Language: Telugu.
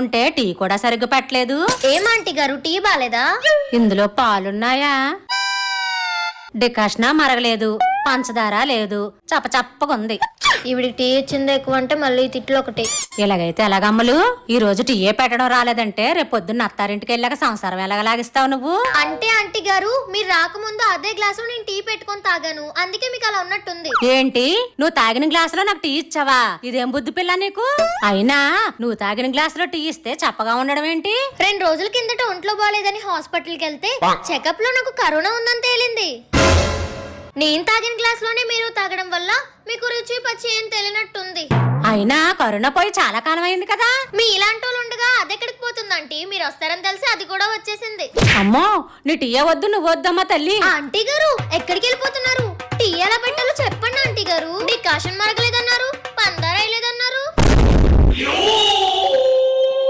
ఉంటే టీ కూడా సరిగ్గా పెట్టలేదు. ఏం ఆంటీ గారు? టీ బాలేదా? ఇందులో పాలున్నాయా? డికాషనా మరగలేదు. పంచదార లేదు. చప్ప చప్పగుంది ఈవిడి టీ ఇచ్చింది ఎక్కువ అంటే మళ్ళీ తిట్లు ఒకటి. ఇలాగైతే ఎలాగమ్మలు ఈ రోజు టీయే పెట్టడం రాలేదంటే రేపు పొద్దున్న అత్తారింటికి వెళ్ళాక సంసారం ఎలాగలాగిస్తావు నువ్వు? అంటే ఆంటీ గారు మీరు రాకముందు అదే గ్లాసులో నేను టీ పెట్టుకొని తాగాను. అందుకే మీకు అలా ఉన్నట్టుంది. ఏంటి? నువ్వు తాగిన గ్లాసులో నాకు టీ ఇచ్చావా? ఇదేం బుద్ధి పిల్ల నీకు? అయినా నువ్వు తాగిన గ్లాసులో టీ ఇస్తే చప్పగా ఉండడం ఏంటి? రెండు రోజుల కిందట ఒంట్లో బాగాలేదని హాస్పిటల్కి వెళ్తే చెకప్లో నాకు కరోనా ఉందని తేలింది. నేను తాగిన గ్లాస్లోనే మీరు తాగడం వల్ల మీకు రుచి పచ్చి ఏం తెలియనట్టుంది. అయినా కరోనా పోయి చాలా కాలం అయింది కదా. మీ ఇలాంటి వాళ్ళు ఉండగా అదెక్కడికి పోతుందంటీ మీరు వస్తారని తెలిసి అది కూడా వచ్చేసింది. అమ్మో నీ టీయే వద్దు నువ్వు వద్దమ్మా తల్లి. ఆంటీ గారు ఎక్కడికి వెళ్ళిపోతున్నారు? టీ ఎలా పెట్టాలో చెప్పండి ఆంటీ గారు. డికాషన్ మరగలేదన్నారు